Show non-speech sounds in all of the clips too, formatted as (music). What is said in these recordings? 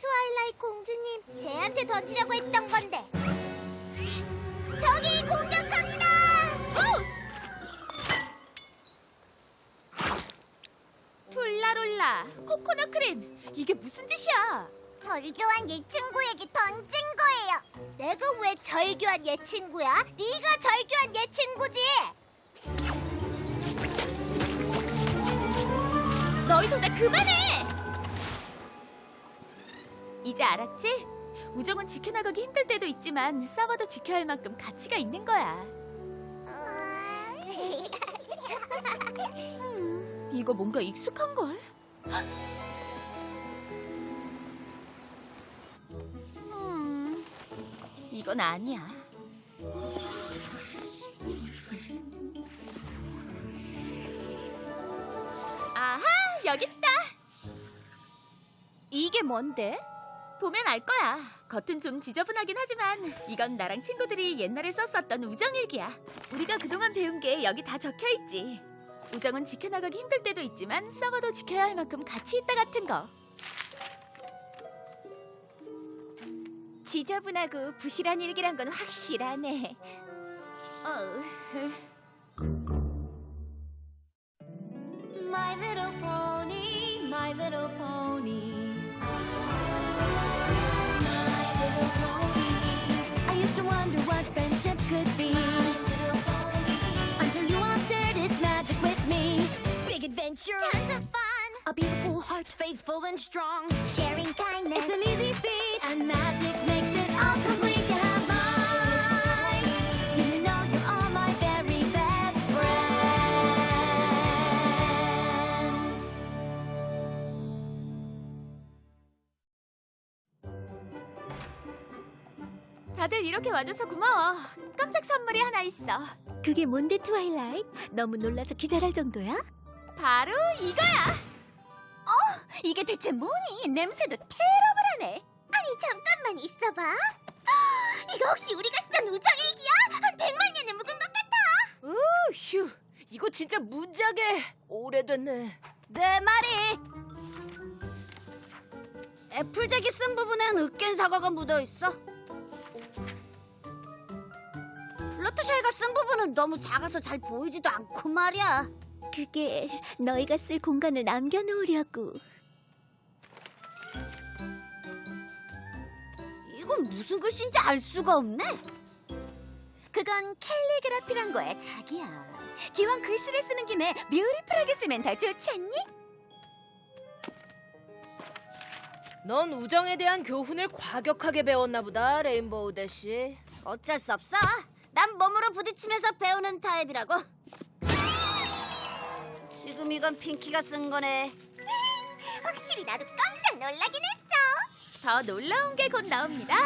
트와일라이트 공주님, 쟤한테 던지려고 했던 건데. 저기 공격합니다! 툴라롤라 코코넛 크림 이게 무슨 짓이야? 절교한 얘 친구에게 던진 거예요. 내가 왜 절교한 얘 친구야? 네가 절교한 얘 친구지. 너희도 나 그만해! 이제 알았지? 우정은 지켜나가기 힘들 때도 있지만 싸워도 지켜야 할 만큼 가치가 있는 거야. 음, 이거 뭔가 익숙한 걸? 음, 이건 아니야. 아하, 여기 있다. 이게 뭔데? 보면 알 거야. 겉은 좀 지저분하긴 하지만 이건 나랑 친구들이 옛날에 썼었던 우정일기야. 우리가 그동안 배운 게 여기 다 적혀 있지. 우정은 지켜나가기 힘들 때도 있지만 싸워도 지켜야 할 만큼 가치 있다 같은 거. 지저분하고 부실한 일기란 건 확실하네. 어, My little pony, my little pony. Adventure. Tons of fun. A beautiful heart, faithful and strong. Sharing kindness. It's an easy feat, and magic makes it all complete. You have mine. Do you know you're all my very best friends? 다들 이렇게 와줘서 고마워. 깜짝 선물이 하나 있어. 그게 뭔데 트와일라이트? 너무 놀라서 기절할 정도야? 바로 이거야. 이게 대체 뭐니? 냄새도 테러블하네. 아니 잠깐만 있어봐. 이거 혹시 우리가 쓰던 우정일기야? 한 100만 년은 묵은 것 같아. 휴, 이거 진짜 무지하게 오래됐네. 내 말이. 애플잭이 쓴 부분엔 으깬 사과가 묻어 있어. 플러트샤이가 쓴 부분은 너무 작아서 잘 보이지도 않고 말이야. 그게 너희가 쓸 공간을 남겨놓으려고. 이건 무슨 글씨인지 알 수가 없네. 그건 캘리그라피란 거야, 자기야. 기왕 글씨를 쓰는 김에 뷰티풀하게 쓰면 더 좋지 않니? 넌 우정에 대한 교훈을 과격하게 배웠나 보다, 레인보우 대시. 어쩔 수 없어. 난 몸으로 부딪히면서 배우는 타입이라고. 지금 이건 핑키가 쓴 거네. (laughs) 확실히 나도 깜짝 놀라긴 했어. 더 놀라운 게 곧 나옵니다.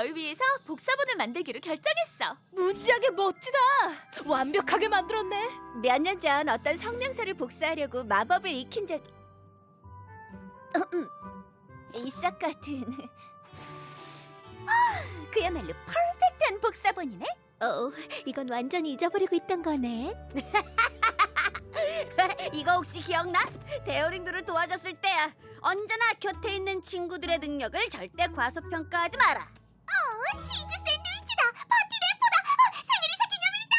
널 위해서 복사본을 만들기로 결정했어. 무지하게 멋지다. 완벽하게 만들었네. 몇 년 전 어떤 성명서를 복사하려고 마법을 익힌 적이 있었거든. 아, 그야말로 퍼펙트한 복사본이네. 어, 이건 완전히 잊어버리고 있던 거네. (laughs) 이거 혹시 기억나? 데어링들을 도와줬을 때야. 언제나 곁에 있는 친구들의 능력을 절대 과소평가하지 마라. 어, 치즈 샌드위치다. 파티 대포다. 어, 생일이사 기념일이다.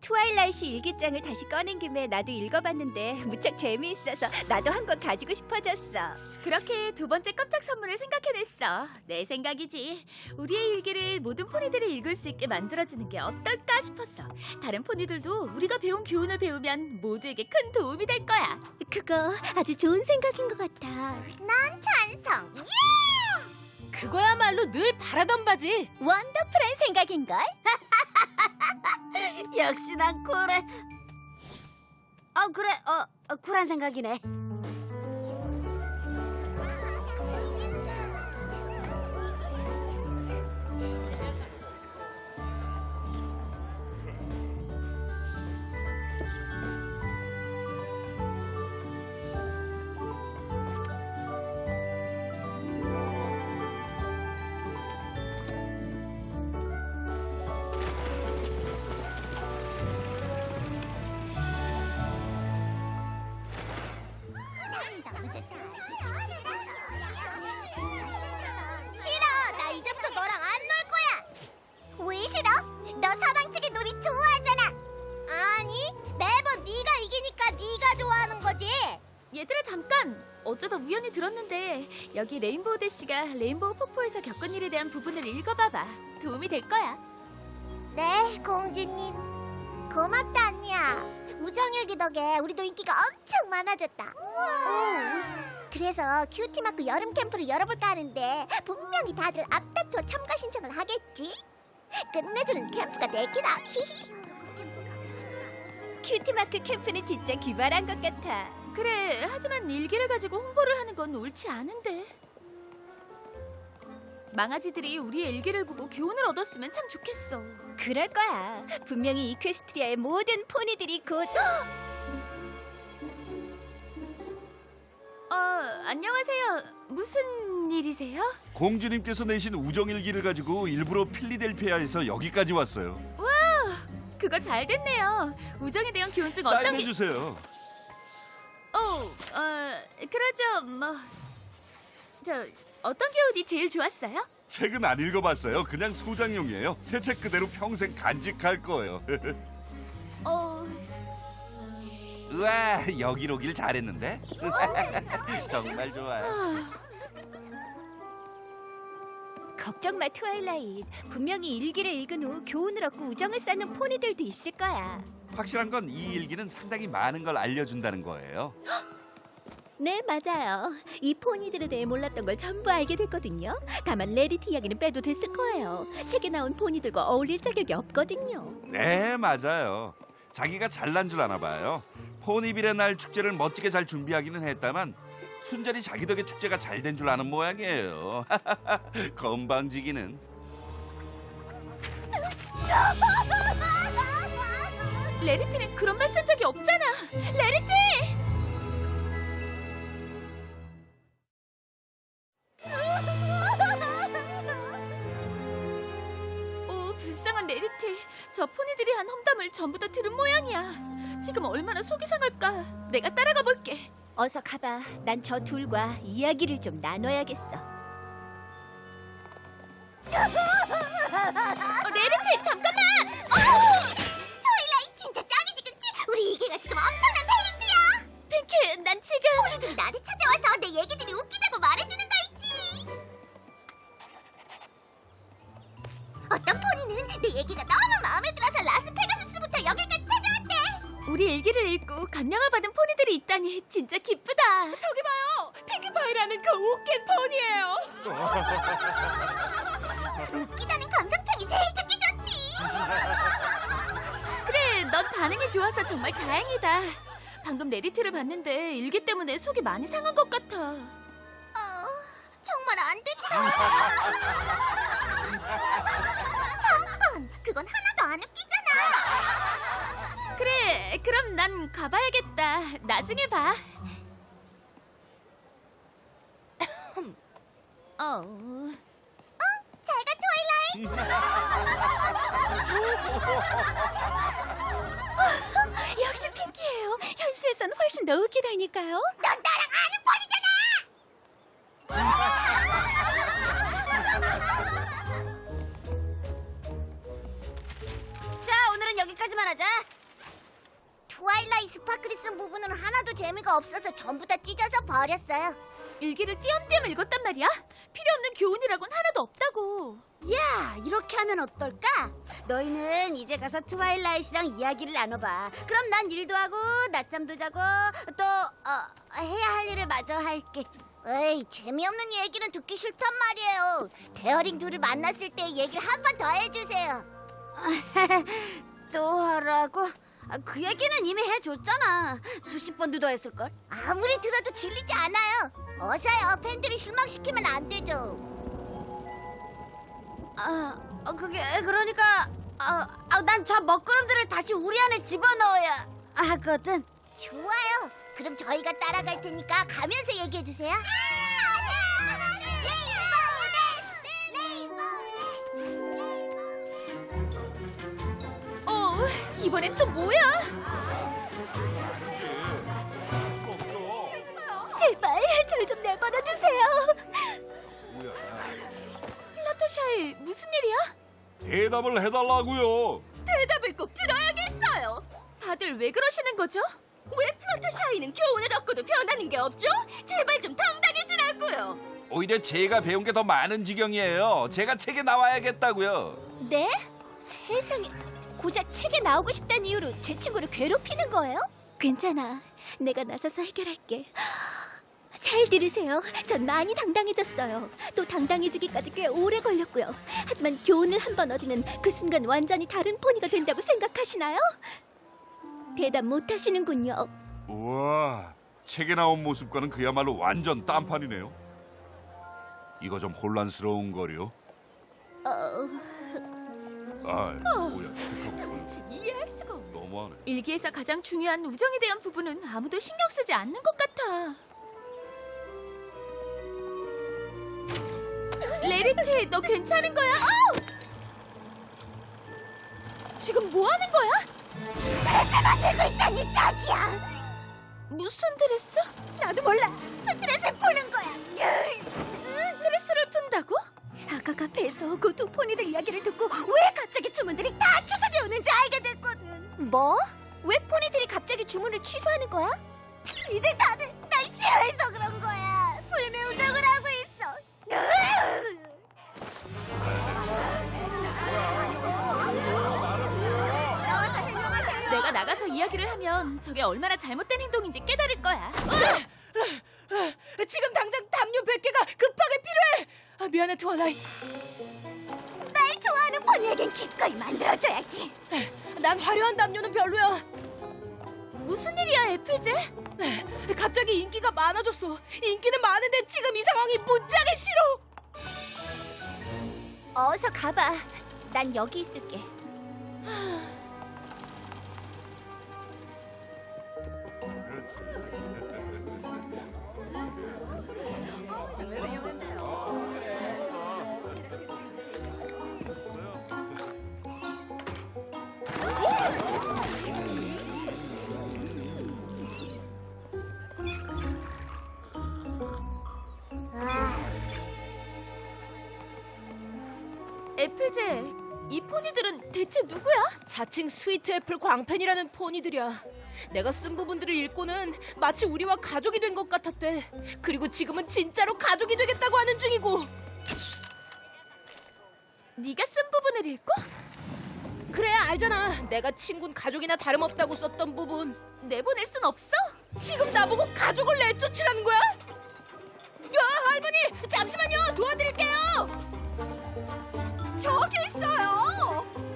트와일라이트 일기장을 다시 꺼낸 김에 나도 읽어봤는데 무척 재미있어서 나도 한 권 가지고 싶어졌어. 그렇게 두 번째 깜짝 선물을 생각해냈어. 내 생각이지. 우리의 일기를 모든 포니들이 읽을 수 있게 만들어주는 게 어떨까 싶었어. 다른 포니들도 우리가 배운 교훈을 배우면 모두에게 큰 도움이 될 거야. 그거 아주 좋은 생각인 것 같아. 난 찬성. 예! 그거야말로 늘 바라던 바지. 원더풀한 생각인걸? (laughs) 역시 난 쿨해. 어 그래, 어, 어 쿨한 생각이네. 우연히 들었는데 여기 레인보우 대씨가 레인보우 폭포에서 겪은 일에 대한 부분을 읽어봐봐. 도움이 될 거야. 네, 공주님. 고맙다, 언니야. 우정일기 덕에 우리도 인기가 엄청 많아졌다. 오, 그래서 큐티마크 여름 캠프를 열어볼까 하는데 분명히 다들 앞다투어 참가 신청을 하겠지? 끝내주는 캠프가 되기라. (laughs) 큐티마크 캠프는 진짜 기발한 것 같아. 그래, 하지만 일기를 가지고 홍보를 하는 건 옳지 않은데. 망아지들이 우리의 일기를 보고 교훈을 얻었으면 참 좋겠어. 그럴 거야. 분명히 이퀘스트리아의 모든 포니들이 곧 (gasps) 어, 안녕하세요. 무슨 일이세요? 공주님께서 내신 우정일기를 가지고 일부러 필리델피아에서 여기까지 왔어요. 그거 잘 됐네요. 우정에 대한 어떤 사인해 게... 주세요. 어, 어, 그러죠, 뭐... 저, 어떤 교훈이 제일 좋았어요? 책은 안 읽어봤어요. 그냥 소장용이에요. 새 책 그대로 평생 간직할 거예요. (laughs) 어, 우와, 여기로 오길 잘했는데? (laughs) 정말 좋아요. 걱정 마 트와일라잇. 분명히 일기를 읽은 후 교훈을 얻고 우정을 쌓는 포니들도 있을 거야. 확실한 건 이 일기는 상당히 많은 걸 알려준다는 거예요. (gasps) 네, 맞아요. 이 포니들에 대해 몰랐던 걸 전부 알게 됐거든요. 다만 레리티 이야기는 빼도 됐을 거예요. 책에 나온 포니들과 어울릴 자격이 없거든요. 네, 맞아요. 자기가 잘난 줄 아나 봐요. 포니빌의 날 축제를 멋지게 잘 준비하기는 했다만 순전히 자기 덕에 축제가 잘 된 줄 아는 모양이에요. (laughs) 건방지기는. 레리티는 그런 말 쓴 적이 없잖아. 레리티! 오, 불쌍한 레리티. 저 포니들이 한 험담을 전부 다 들은 모양이야. 지금 얼마나 속이 상할까. 내가 따라가 볼게. 어서 가봐. 난 저 둘과 이야기를 좀 나눠야겠어. 어, 레리티, 잠깐만! 트와일라이트 진짜 짱이지, 그치? 우리 이기가 지금 엄청난 탤런트야. 핑키, 난 지금... 포니들이 나한테 찾아와서 내 얘기들이 웃기다고 말해주는 거 있지. 어떤 포니는 내 얘기가 너무 우리 일기를 읽고 감명을 받은 포니들이 있다니 진짜 기쁘다. 저기 봐요. 핑크파이라는 그 웃긴 포니예요. (laughs) 웃기다는 감상평이 제일 듣기 좋지. (laughs) 그래, 넌 반응이 좋아서 정말 다행이다. 방금 레리티를 봤는데 일기 때문에 속이 많이 상한 것 같아. 어, 정말 안 됐다. (laughs) 잠깐, 그건 하나도 안 웃기잖아. 그럼 난 가봐야겠다. 나중에 봐. 어, 잘 가, 트와일라이트. (laughs) 역시 핑키예요. 현실에선 훨씬 더 웃기다니까요. 넌 스파크리 쓴 부분은 하나도 재미가 없어서 전부 다 찢어서 버렸어요. 일기를 띄엄띄엄 읽었단 말이야? 필요 없는 교훈이라곤 하나도 없다고. 야, 이렇게 하면 어떨까? 너희는 이제 가서 트와일라잇이랑 이야기를 나눠봐. 그럼 난 일도 하고 낮잠도 자고 또 어, 해야 할 일을 마저 할게. 에이, 재미없는 얘기는 듣기 싫단 말이에요. 데어링 둘을 만났을 때 얘기를 한 번 더 해주세요. (laughs) 또 하라고? 아, 그 얘기는 이미 해줬잖아. 수십 번도 더 했을걸? 아무리 들어도 질리지 않아요. 어서요, 팬들이 실망시키면 안 되죠. 아, 어, 그게 그러니까 아, 아, 난 저 먹구름들을 다시 우리 안에 집어넣어야 하거든. 좋아요. 그럼 저희가 따라갈 테니까 가면서 얘기해 주세요. 어, 이번엔 또 뭐야? 제발 절 좀 내버려 두세요. 플라토샤이, 무슨 일이야? 대답을 해달라고요. 대답을 꼭 들어야겠어요. 다들 왜 그러시는 거죠? 왜 플러터샤이는 교훈을 얻고도 변하는 게 없죠? 제발 좀 당당해지라고요. 오히려 제가 배운 게 더 많은 지경이에요. 제가 책에 나와야겠다고요. 네? 세상에 고작 책에 나오고 싶다는 이유로 제 친구를 괴롭히는 거예요? 괜찮아. 내가 나서서 해결할게. 잘 들으세요. 전 많이 당당해졌어요. 또 당당해지기까지 꽤 오래 걸렸고요. 하지만 교훈을 한 번 얻으면 그 순간 완전히 다른 포니가 된다고 생각하시나요? 대답 못 하시는군요. 우와, 책에 나온 모습과는 그야말로 완전 딴판이네요. 이거 좀 혼란스러운 거요. 어, 아, 뭐야, 책하고 도대체 이해할 수가 없네. 너무하네. 일기에서 가장 중요한 우정에 대한 부분은 아무도 신경 쓰지 않는 것 같아. 레리티, 너 괜찮은 거야? 지금 뭐 하는 거야? 만들고 있잖니 자기야. 무슨 드레스? 나도 몰라. 스트레스를 푸는 거야. 스트레스를 푼다고? 아까 카페에서 그 두 포니들 이야기를 듣고 뭐? 왜 포니들이 갑자기 주문을 취소하는 거야? 이제 다들 날 싫어해서 그런 거야. 불매 운동을 하고 있어. 나와서 해명하세요. 내가 나가서 이야기를 하면 저게 얼마나 잘못된 행동인지 깨달을 거야. 지금 당장 담요 100개가 급하게 필요해. 아, 미안해 트와라이. 날 좋아하는 포니에겐 기꺼이 만들어줘야지. 난 화려한 담요는 별로야. 무슨 일이야, 애플제? 갑자기 인기가 많아졌어. 인기는 많은데 지금 이 상황이 무지하게 싫어. 어서 가봐. 난 여기 있을게. 자칭 스위트 애플 광팬이라는 포니들이야. 내가 쓴 부분들을 읽고는 마치 우리와 가족이 된 것 같았대. 그리고 지금은 진짜로 가족이 되겠다고 하는 중이고. 네가 쓴 부분을 읽고? 그래 알잖아. 내가 친군 가족이나 다름없다고 썼던 부분. 내보낼 순 없어? 지금 나보고 가족을 내쫓으라는 거야? 야 할머니 잠시만요 도와드릴게요. 저기 있어요.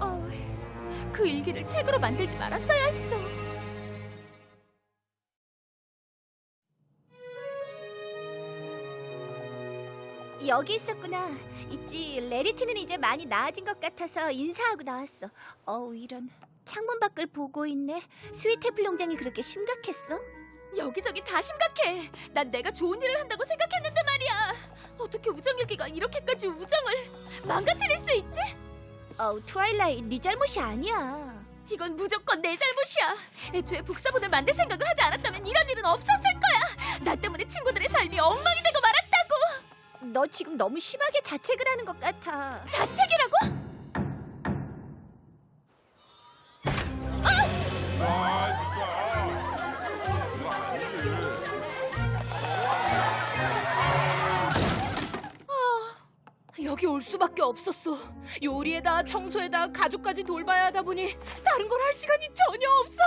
어, 그 일기를 책으로 만들지 말았어야 했어. 여기 있었구나. 있지. 레리티는 이제 많이 나아진 것 같아서 인사하고 나왔어. 어우 이런. 창문 밖을 보고 있네. 스위트애플 농장이 그렇게 심각했어? 여기저기 다 심각해. 난 내가 좋은 일을 한다고 생각했는데 말이야. 어떻게 우정일기가 이렇게까지 우정을 망가뜨릴 수 있지? 어우 트와일라이 네 잘못이 아니야. 이건 무조건 내 잘못이야. 애초에 북사본을 만들 생각을 하지 않았다면 이런 일은 없었을 거야. 나 때문에 친구들의 삶이 엉망이 되고 말았다고. 너 지금 너무 심하게 자책을 하는 것 같아. 자책이라고? 여기 올 수밖에 없었어. 요리에다 청소에다 가족까지 돌봐야 하다 보니 다른 걸 할 시간이 전혀 없어.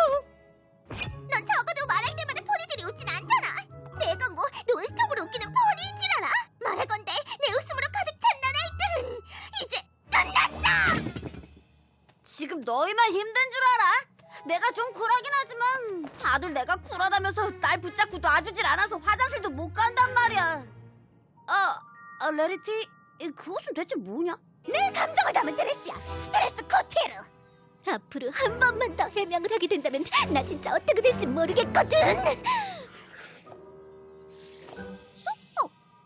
넌 적어도 말할 때마다 포니들이 웃진 않잖아. 내가 뭐 논스톱으로 웃기는 포니인 줄 알아? 말하건대 내 웃음으로 가득 찬 나날들은 이제 끝났어. 지금 너희만 힘든 줄 알아? 내가 좀 쿨하긴 하지만 다들 내가 쿨하다면서 날 붙잡고 놔주질 않아서 화장실도 못 간단 말이야. 아, 아 레리티, 이, 그것은 대체 뭐냐? 내 감정을 담은 드레스야. 스트레스 코테르. 앞으로 한 번만 더 해명을 하게 된다면 나 진짜 어떻게 될지 모르겠거든.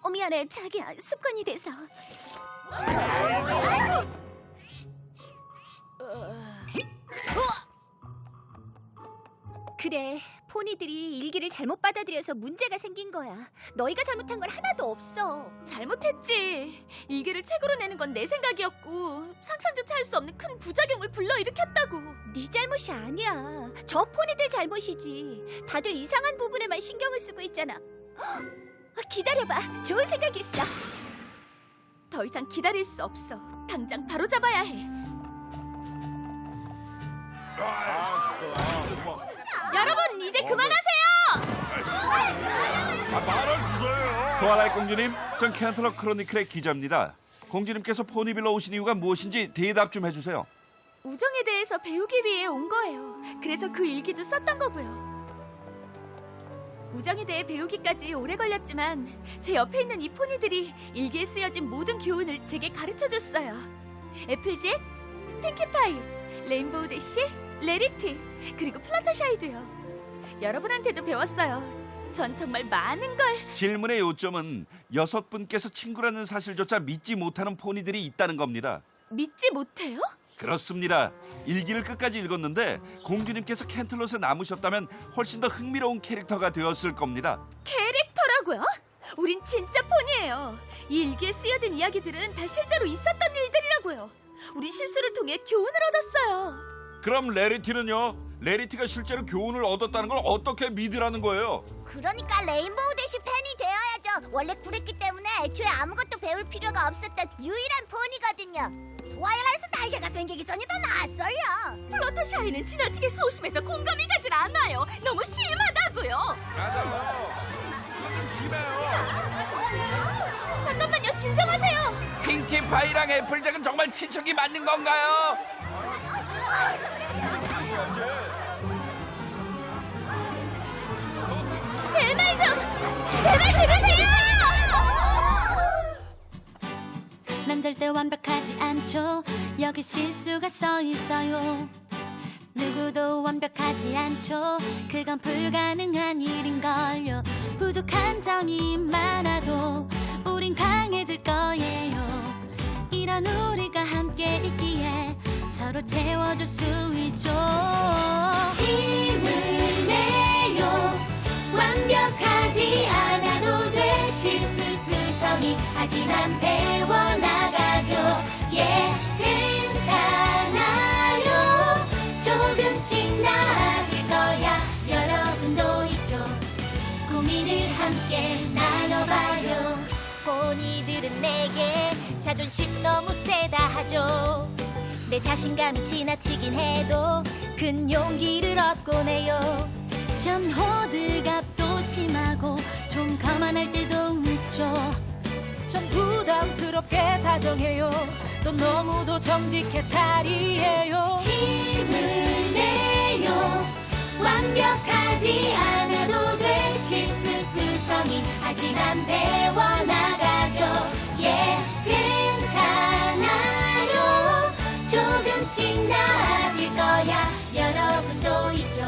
어, 미안해, 자기야. 습관이 돼서. 그래, 포니들이 일기를 잘못 받아들여서 문제가 생긴 거야. 너희가 잘못한 건 하나도 없어. 잘못했지. 일기를 책으로 내는 건 내 생각이었고 상상조차 할 수 없는 큰 부작용을 불러일으켰다고. 네 잘못이 아니야. 저 포니들 잘못이지. 다들 이상한 부분에만 신경을 쓰고 있잖아. 헉, 기다려봐. 좋은 생각 있어. 더 이상 기다릴 수 없어. 당장 바로 잡아야 해. 여러분 이 제 그만하세요. 도알라이 공주님, 전 캔틀러 크로니클의 기자입니다. 공주님께서 포니빌로 오신 이유가 무엇인지 대답 좀 해주세요. 우정에 대해서 배우기 위해 온 거예요. 그래서 그 일기도 썼던 거고요. 우정에 대해 배우기까지 오래 걸렸지만 제 옆에 있는 이 포니들이 일기에 쓰여진 모든 교훈을 제게 가르쳐 줬어요. 애플잭, 핑키파이, 레인보우 대시, 레리티, 그리고 플러터샤이도요. 여러분한테도 배웠어요. 전 정말 많은 걸 질문의 요점은 여섯 분께서 친구라는 사실조차 믿지 못하는 포니들이 있다는 겁니다. 믿지 못해요? 그렇습니다. 일기를 끝까지 읽었는데 공주님께서 캔틀롯에 남으셨다면 훨씬 더 흥미로운 캐릭터가 되었을 겁니다. 캐릭터라고요? 우린 진짜 폰이에요. 이 일기에 쓰여진 이야기들은 다 실제로 있었던 일들이라고요. 우린 실수를 통해 교훈을 얻었어요. 그럼 레리티는요? 레리티가 실제로 교훈을 얻었다는 걸 어떻게 믿으라는 거예요? 그러니까 레인보우 대시 팬이 되어야죠. 원래 그랬기 때문에 애초에 아무것도 배울 필요가 없었던 유일한 폰이거든요. 트와일라이트 날개가 생기기 전이 더 나았어요. 플러터샤이는 지나치게 소심해서 공감이 가질 않아요. 너무 심하다고요. 맞아요. 좀 심해요. 잠깐만요, 진정하세요. 핑키파이랑 애플잭은 정말 친척이 맞는 건가요? 제말 좀, 제발 들으세요. 난 절대 완벽하지 않죠. 여기 실수가 써 있어요. 누구도 완벽하지 않죠. 그건 불가능한 일인걸요. 부족한 점이 많아도 우린 강해질 거예요. 이런 우리가 함께 있기에 서로 채워줄 수 있죠. 힘을 내요. 완벽하지 않아도 돼. 실수투성이 하지만 배워나가죠. 예 괜찮아요. 조금씩 나아질 거야. 여러분도 있죠. 고민을 함께 나눠봐요. 포니들은 내게 자존심 너무 세다 하죠 내 자신감이 지나치긴 해도 큰 용기를 얻곤 해요. 전 호들갑도 심하고 좀 가만할 때도 있죠. 전 부담스럽게 다정해요. 또 너무도 정직해 탈이에요. 힘을 내요. 완벽하지 않아도 돼. 실수 투성이. 하지만 배워나 조금씩 나아질 거야 여러분도 있죠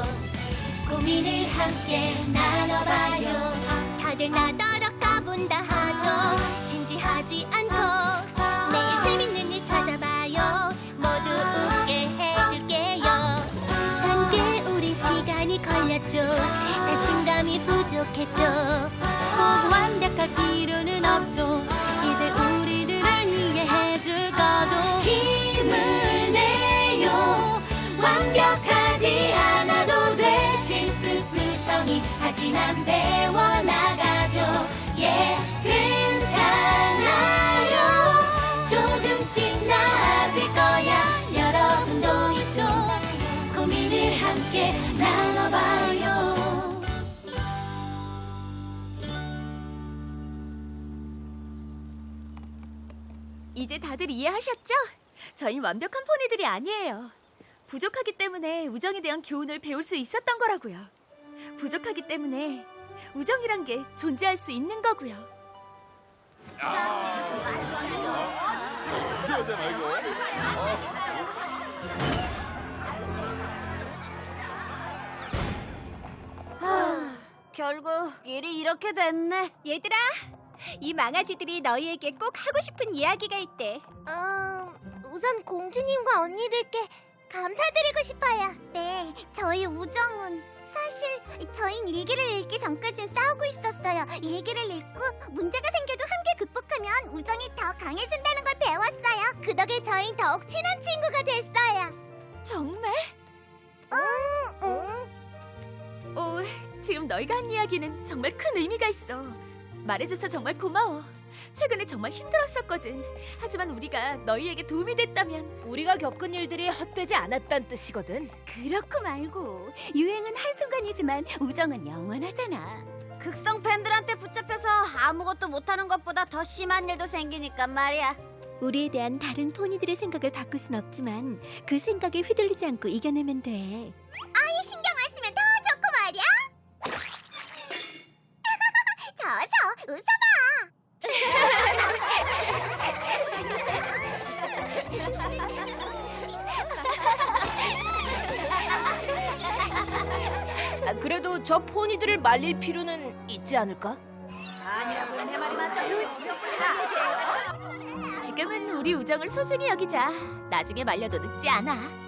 고민을 함께 나눠봐요 다들 나더러 까분다 하죠. 진지하지 않고 매일 재밌는 일 찾아봐요. 모두 웃게 해줄게요. 전꽤 오랜 시간이 걸렸죠. 자신감이 부족했죠. 꼭 완벽할 필요는 없죠 하지만 배워나가죠 예 괜찮아요 조금씩 나아질 거야 여러분도 있죠 고민을 함께 나눠봐요 이제 다들 이해하셨죠? 저희 완벽한 포니들이 아니에요. 부족하기 때문에 우정에 대한 교훈을 배울 수 있었던 거라고요. 부족하기 때문에 우정이란 게 존재할 수 있는 거고요. 결국 일이 이렇게 됐네. 얘들아, 이 망아지들이 너희에게 꼭 하고 싶은 이야기가 있대. 음, 우선 공주님과 언니들께 감사드리고 싶어요. 네, 저희 우정은 사실 저흰 일기를 읽기 전까진 싸우고 있었어요. 일기를 읽고 문제가 생겨도 함께 극복하면 우정이 더 강해진다는 걸 배웠어요. 그 덕에 저흰 더욱 친한 친구가 됐어요. 정말? 응. 오, 지금 너희가 한 이야기는 정말 큰 의미가 있어. 말해줘서 정말 고마워. 최근에 정말 힘들었었거든. 하지만 우리가 너희에게 도움이 됐다면 우리가 겪은 일들이 헛되지 않았단 뜻이거든. 그렇고 말고 유행은 한순간이지만 우정은 영원하잖아. 극성 팬들한테 붙잡혀서 아무것도 못하는 것보다 더 심한 일도 생기니까 말이야. 우리에 대한 다른 포니들의 생각을 바꿀 순 없지만 그 생각에 휘둘리지 않고 이겨내면 돼. 아예 신경 안 쓰면 더 좋고 말이야. (laughs) 저서 웃어봐. 아, 그래도 저 포니들을 말릴 필요는 있지 않을까? 지금은 우리 우정을 소중히 여기자. 나중에 말려도 늦지 않아.